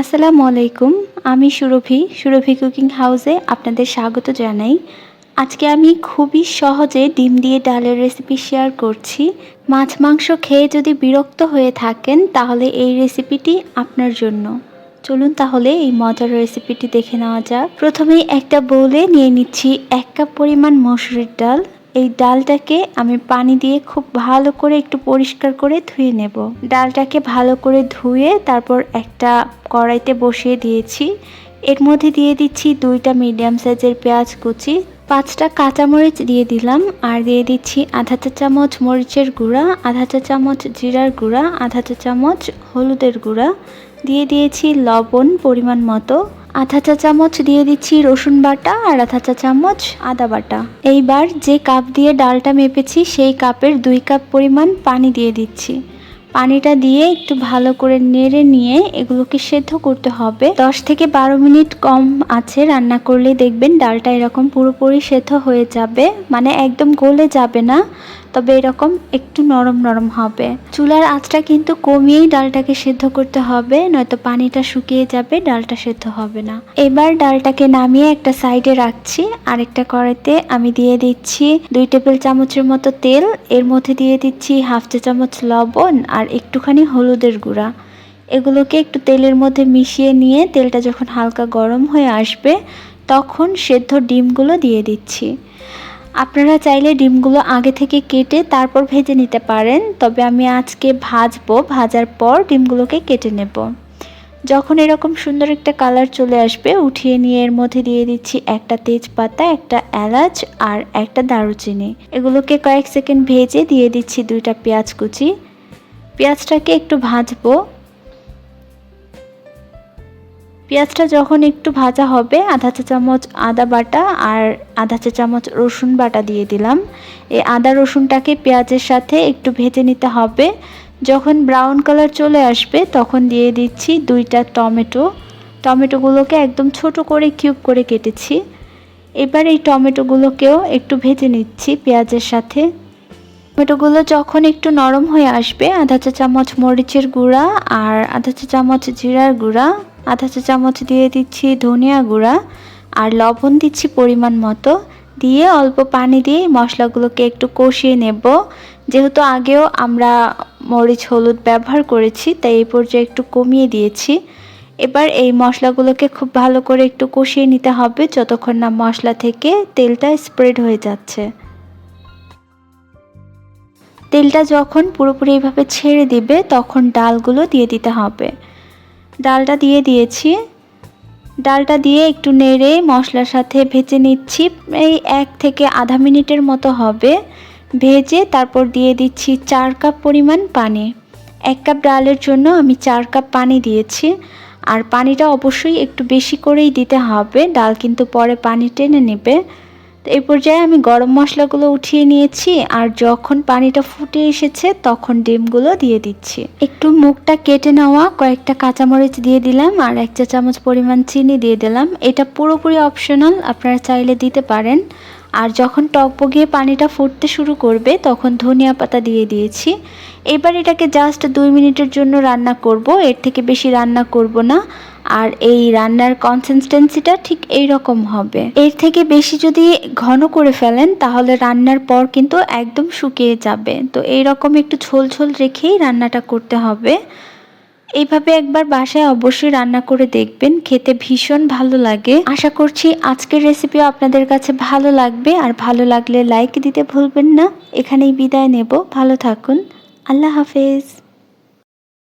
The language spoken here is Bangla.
আসসালামু আলাইকুম, আমি সুরভি সুরভি কুকিং হাউসে আপনাদের স্বাগত জানাই। আজকে আমি খুবই সহজে ডিম দিয়ে ডালের রেসিপি শেয়ার করছি। মাছ মাংস খেয়ে যদি বিরক্ত হয়ে থাকেন, তাহলে এই রেসিপিটি আপনার জন্য। চলুন তাহলে এই মজার রেসিপিটি দেখে নেওয়া যাক। প্রথমেই একটা বৌলে নিয়ে নিচ্ছি এক কাপ পরিমাণ মসুরির ডাল। এই ডালটাকে আমি পানি দিয়ে খুব ভালো করে একটু পরিষ্কার করে ধুয়ে নেব। ডালটাকে ভালো করে ধুয়ে তারপর একটা কড়াইতে বসিয়ে দিয়েছি। এর মধ্যে দিয়ে দিচ্ছি দুইটা মিডিয়াম সাইজের পেঁয়াজ কুচি, পাঁচটা কাঁচামরিচ দিয়ে দিলাম আর দিয়ে দিচ্ছি আধা চা চামচ মরিচের গুঁড়া, আধা চা চামচ জিরার গুঁড়া, আধা চা চামচ হলুদের গুঁড়া। দিয়ে দিয়েছি লবণ পরিমাণ মতো। আধা চা চামচ দিয়ে দিচ্ছি রসুন বাটা আর আধা চা চামচ আদা বাটা। এইবার যে কাপ দিয়ে ডালটা মেপেছি, সেই কাপের দুই কাপ পরিমাণ পানি দিয়ে দিচ্ছি। পানিটা দিয়ে একটু ভালো করে নেড়ে নিয়ে এগুলোকে সেদ্ধ করতে হবে। দশ থেকে বারো মিনিট কম আছে রান্না করলে দেখবেন ডালটা এরকম পুরোপুরি সেদ্ধ হয়ে যাবে মানে একদম গলে যাবে না। তবে এরকম একটু নরম নরম হবে। চুলার আঁচটা কিন্তু কমিয়েই ডালটাকে সেদ্ধ করতে হবে, নয়তো পানিটা শুকিয়ে যাবে, ডালটা সেদ্ধ হবে না। এবার ডালটাকে নামিয়ে একটা সাইডে রাখছি। আরেকটা কড়াইতে আমি দিয়ে দিচ্ছি দুই টেবিল চামচের মতো তেল। এর মধ্যে দিয়ে দিচ্ছি হাফ চা চামচ লবণ আর একটুখানি হলুদের গুঁড়া। এগুলোকে একটু তেলের মধ্যে মিশিয়ে নিয়ে তেলটা যখন হালকা গরম হয়ে আসবে, তখন সেদ্ধ ডিমগুলো দিয়ে দিচ্ছি। আপনারা চাইলে ডিমগুলো আগে থেকে কেটে তারপর ভেজে নিতে পারেন, তবে আমি আজকে ভাজবো, ভাজার পর ডিমগুলোকে কেটে নেব। যখন এরকম সুন্দর একটা কালার চলে আসবে, উঠিয়ে নিয়ে এর মধ্যে দিয়ে দিচ্ছি একটা তেজপাতা, একটা এলাচ আর একটা দারুচিনি। এগুলোকে কয়েক সেকেন্ড ভেজে দিয়ে দিচ্ছি দুইটা পেঁয়াজ কুচি। পেঁয়াজটাকে একটু ভাজবো। পেঁয়াজটা যখন একটু ভাজা হবে, আধা চা চামচ আদা বাটা আর আধা চা চামচ রসুন বাটা দিয়ে দিলাম। এই আদা রসুনটাকে পেঁয়াজের সাথে একটু ভেজে নিতে হবে। যখন ব্রাউন কালার চলে আসবে, তখন দিয়ে দিচ্ছি দুইটা টমেটো। টমেটোগুলোকে একদম ছোট করে কিউব করে কেটেছি। এবার এই টমেটোগুলোকেও একটু ভেজে নিচ্ছি পেঁয়াজের সাথে। টমেটোগুলো যখন একটু নরম হয়ে আসবে, আধা চা চামচ মরিচের গুঁড়া আর আধা চা চামচ জিরার গুঁড়া। আধা চা চামচ দিয়ে দিচ্ছি ধনিয়া গুঁড়া আর লবণ দিচ্ছি পরিমাণ মতো। দিয়ে অল্প পানি দিয়ে মশলাগুলোকে একটু কষিয়ে নেব। যেহেতু আগেও আমরা মরিচ, হলুদ ব্যবহার করেছি, তাই এই পর্যায়ে একটু কমিয়ে দিয়েছি। এবার এই মশলাগুলোকে খুব ভালো করে একটু কষিয়ে নিতে হবে যতক্ষণ না মশলা থেকে তেলটা স্প্রেড হয়ে যাচ্ছে। তেলটা যখন পুরোপুরি এইভাবে ছেড়ে দিবে, তখন ডালগুলো দিয়ে দিতে হবে। ডালটা দিয়ে দিয়েছি। ডালটা দিয়ে একটু নেড়ে মশলার সাথে ভেজে নিচ্ছি। এই এক থেকে আধা মিনিটের মতো হবে। ভেজে তারপর দিয়ে দিচ্ছি চার কাপ পরিমাণ পানি। এক কাপ ডালের জন্য আমি চার কাপ পানি দিয়েছি। আর পানিটা অবশ্যই একটু বেশি করেই দিতে হবে। ডাল কিন্তু পরে পানি টেনে নেবে। তো এই পর্যায়ে আমি গরম মশলাগুলো উঠিয়ে নিয়েছি আর যখন পানিটা ফুটে এসেছে তখন ডিমগুলো দিয়ে দিচ্ছি। একটু মুখটা কেটে নেওয়া কয়েকটা কাঁচামরিচ দিয়ে দিলাম আর এক চা চামচ পরিমাণ চিনি দিয়ে দিলাম। এটা পুরোপুরি অপশনাল আপনারা চাইলে দিতে পারেন। আর যখন টক টকবগিয়ে পানিটা ফুটতে শুরু করবে, তখন ধনিয়া পাতা দিয়ে দিয়েছি। এবার এটাকে জাস্ট দুই মিনিটের জন্য রান্না করব। এর থেকে বেশি রান্না করব না। আর এই রান্নার কনসিস্টেন্সিটা ঠিক এই রকম হবে। এর থেকে বেশি যদি ঘন করে ফেলেন, তাহলে রান্নার পর কিন্তু একদম শুকিয়ে যাবে। তো এই রকম একটু ঝোল ঝোল রেখেই রান্নাটা করতে হবে। এইভাবে একবার বাসায় অবশ্যই রান্না করে দেখবেন, খেতে ভীষণ ভালো লাগে। আশা করছি আজকের রেসিপিও আপনাদের কাছে ভালো লাগবে, আর ভালো লাগলে লাইক দিতে ভুলবেন না। এখানেই বিদায় নেব, ভালো থাকুন। আল্লাহ হাফেজ।